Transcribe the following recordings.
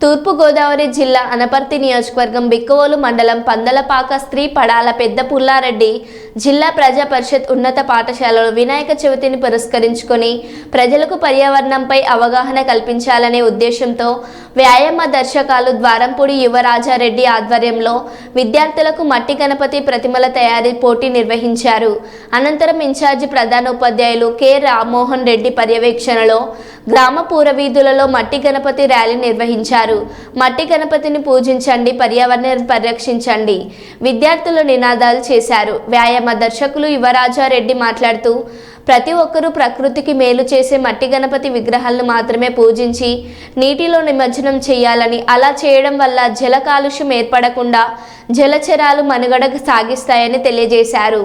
తూర్పుగోదావరి జిల్లా అనపర్తి నియోజకవర్గం బిక్కవోలు మండలం పందలపాక స్త్రీ పడాల పెద్ద పుల్లారెడ్డి జిల్లా ప్రజా పరిషత్ ఉన్నత పాఠశాలలో వినాయక చవితిని పురస్కరించుకొని ప్రజలకు పర్యావరణంపై అవగాహన కల్పించాలనే ఉద్దేశంతో వ్యాయామ దర్శకాలు ద్వారంపూడి యువరాజారెడ్డి ఆధ్వర్యంలో విద్యార్థులకు మట్టి గణపతి ప్రతిమల తయారీ పోటీ నిర్వహించారు. అనంతరం ఇన్ఛార్జి ప్రధానోపాధ్యాయులు కె. రామ్మోహన్ రెడ్డి పర్యవేక్షణలో గ్రామ పూరవీధులలో మట్టి గణపతి ర్యాలీ నిర్వహించారు. మట్టి గణపతిని పూజించండి పర్యావరణాన్ని పరిరక్షించండి విద్యార్థులు నినాదాలు చేశారు. వ్యాయామ దర్శకులు యువరాజారెడ్డి మాట్లాడుతూ ప్రతి ఒక్కరూ ప్రకృతికి మేలు చేసే మట్టి గణపతి విగ్రహాలను మాత్రమే పూజించి నీటిలో నిమజ్జనం చేయాలని అలా చేయడం వల్ల జల కాలుష్యం ఏర్పడకుండా జలచరాలు మనుగడ సాగిస్తాయని తెలియజేశారు.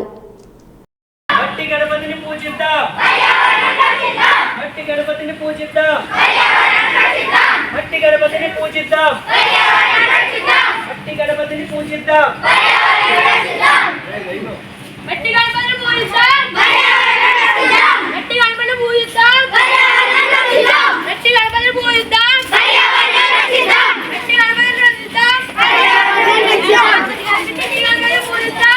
మట్టి గణపతిని పూజిద్దాం. మట్టి గణపతిని పూజిద్దాం. మట్టి గణపతిని పూజిద్దాం. మట్టి గణపతిని పూజిద్దాం. మట్టి గణపతిని పూజిస్తాం మట్టి గణపతిని పూజిస్తాం మట్టి గణపతిని పూజిస్తాం మట్టి గణపతిని రచిస్తాం మట్టి గణపతిని పూజిస్తాం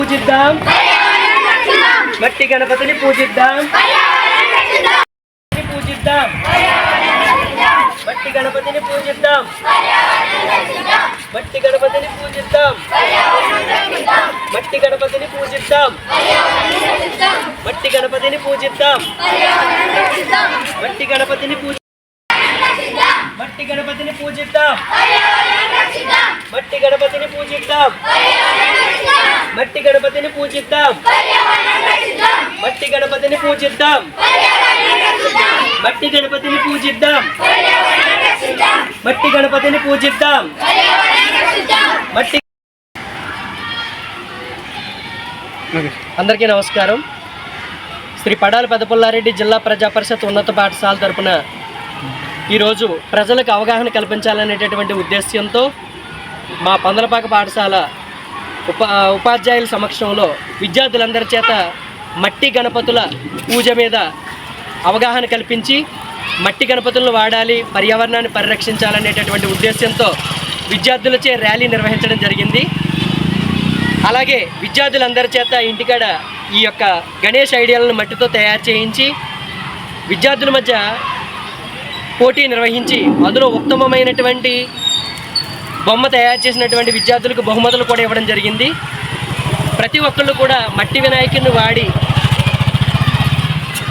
పూజిద్దాం మట్టి గణపతిని పూజిద్దాం పూజిద్దాం. మట్టి గణపతిని పూజిద్దాం. మట్టి గణపతిని పూజిద్దాం. మట్టి గణపతిని పూజిద్దాం. మట్టి గణపతిని పూజిద్దాం. మట్టి గణపతిని పూజ మట్టి గణపతిని పూజిద్దాం. మట్టి గణపతిని పూజిద్దాం. మట్టి గణపతిని పూజిద్దాం. మట్టి గణపతిని పూజిద్దాం. మట్టి గణపతిని పూజిద్దాం. మట్టి గణపతిని పూజిద్దాం. మట్టి అందరికీ నమస్కారం. శ్రీ పడాల పెదపుల్లారెడ్డి జిల్లా ప్రజా పరిషత్ ఉన్నత పాఠశాల తరపున ఈరోజు ప్రజలకు అవగాహన కల్పించాలనేటటువంటి ఉద్దేశ్యంతో మా పందలపాక పాఠశాల ఉప ఉపాధ్యాయుల సమక్షంలో విద్యార్థులందరి చేత మట్టి గణపతుల పూజ మీద అవగాహన కల్పించి మట్టి గణపతులను వాడాలి పర్యావరణాన్ని పరిరక్షించాలనేటటువంటి ఉద్దేశంతో విద్యార్థులచే ర్యాలీ నిర్వహించడం జరిగింది. అలాగే విద్యార్థులందరి చేత ఇంటికాడ ఈ యొక్క గణేష్ ఐడియాలను మట్టితో తయారు చేయించి విద్యార్థుల మధ్య పోటీ నిర్వహించి అందులో ఉత్తమమైనటువంటి బొమ్మ తయారు చేసినటువంటి విద్యార్థులకు బహుమతులు కూడా ఇవ్వడం జరిగింది. ప్రతి ఒక్కళ్ళు కూడా మట్టి వినాయకుడిని వాడి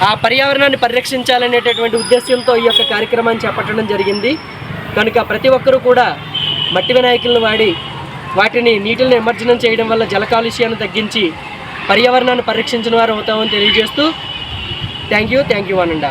ఆ పర్యావరణాన్ని పరిరక్షించాలనేటటువంటి ఉద్దేశంతో ఈ యొక్క కార్యక్రమాన్ని చేపట్టడం జరిగింది. కనుక ప్రతి ఒక్కరూ కూడా మట్టి వినాయకులను వాడి వాటిని నీటిని నిమజ్జనం చేయడం వల్ల జల కాలుష్యాన్ని తగ్గించి పర్యావరణాన్ని పరిరక్షించిన వారు అవుతామని తెలియజేస్తూ థ్యాంక్ యూ థ్యాంక్ యూ అనండా.